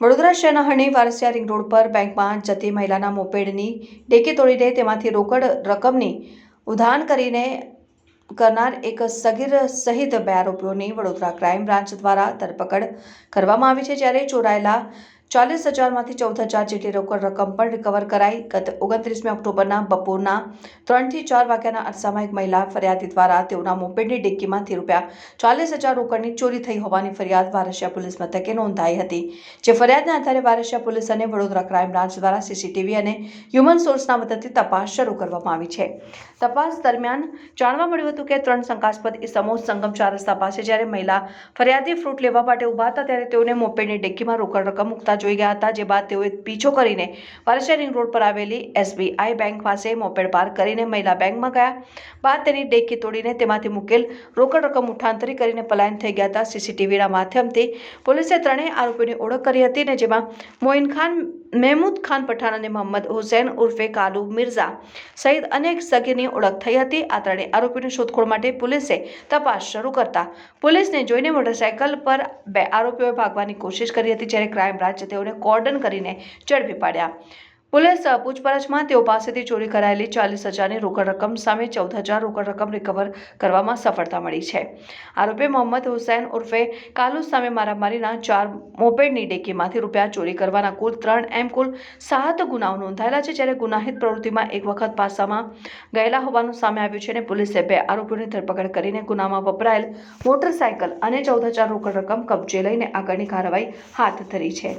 વડોદરા શહેરના હણી Varasiya ring road પર બેંકમાં જતી મહિલાના મોપેડની ડેકી તોડીને તેમાંથી રોકડ રકમની ઉધાન કરીને કરનાર એક સગીર સહિત બે આરોપીઓની વડોદરા ક્રાઇમ બ્રાન્ચ દ્વારા ધરપકડ કરવામાં આવી છે, જ્યારે ચોરાયેલા ચાલીસ હજારમાંથી ચૌદ હજાર જેટલી રોકડ રકમ પણ રિકવર કરાઈ. ગત ઓગણત્રીસમી ઓક્ટોબરના બપોરના ત્રણથી ચાર વાગ્યાના અરસામાં એક મહિલા ફરિયાદી દ્વારા તેઓના મોપેડની ડિક્કીમાંથી રૂપિયા ચાલીસ હજાર રોકડની ચોરી થઈ હોવાની ફરિયાદ વારસિયા પોલીસ મથકે નોંધાઈ હતી, જે ફરિયાદના આધારે વારસિયા પોલીસ અને વડોદરા ક્રાઇમ બ્રાન્ચ દ્વારા સીસીટીવી અને હ્યુમન સોર્સના મદદથી તપાસ શરૂ કરવામાં આવી છે. તપાસ દરમિયાન જાણવા મળ્યું હતું કે ત્રણ શંકાસ્પદ ઇસમો સંગમ ચાર રસ્તા પાસે જ્યારે મહિલા ફરિયાદી ફ્રૂટ લેવા માટે ઊભા હતા ત્યારે તેઓને મોપેડની ડેકીમાં રોકડ રકમ મૂકતા જોઈ ગયા હતા, જે બાદ તેઓએ પીછો કરીને વારસિયા રિંગ રોડ પર આવેલી એસબીઆઈ બેંક પાસે મોપેડ પાર્ક કરીને મહિલા બેંકમાં ગયા. બાદ તેની ડેકી તોડીને તેમાંથી મૂકેલ રોકડ રકમ ઉઠાંતરી કરીને પલાયન થઈ ગયા હતા. સીસીટીવીના માધ્યમથી પોલીસે ત્રણેય આરોપીઓની ઓળખ કરી હતી ને જેમાં મોઇન ખાન મહેમૂદ ખાન પઠાણ અને મોહમ્મદ હુસૈન ઉર્ફે કાલુ મિર્ઝા સહિત અનેક સગીરની ઓળખ થઈ હતી. આ ત્રણેય આરોપીની શોધખોળ માટે પોલીસે તપાસ શરૂ કરતા પોલીસને જોઈને મોટરસાયકલ પર બે આરોપીઓએ ભાગવાની કોશિશ કરી હતી, જ્યારે ક્રાઇમ બ્રાન્ચે તેઓને કોર્ડન કરીને ઝડપી પાડ્યા. પોલીસ પૂછપરછમાં તેઓ પાસેથી ચોરી કરાયેલી ચાલીસ હજારની રોકડ રકમ સામે ચૌદ હજાર રોકડ રકમ રિકવર કરવામાં સફળતા મળી છે. આરોપી મોહમ્મદ હુસૈન ઉર્ફે કાલુ સામે મારામારીના ચાર મોપેડની ડેકીમાંથી રૂપિયા ચોરી કરવાના કુલ ત્રણ એમ કુલ સાત ગુનાઓ નોંધાયેલા છે, જ્યારે ગુનાહિત પ્રવૃત્તિમાં એક વખત પાસામાં ગયેલા હોવાનું સામે આવ્યું છે અને પોલીસે બે આરોપીઓની ધરપકડ કરીને ગુનામાં વપરાયેલ મોટરસાયકલ અને ચૌદ હજાર રોકડ રકમ કબજે લઈને આગળની કાર્યવાહી હાથ ધરી છે.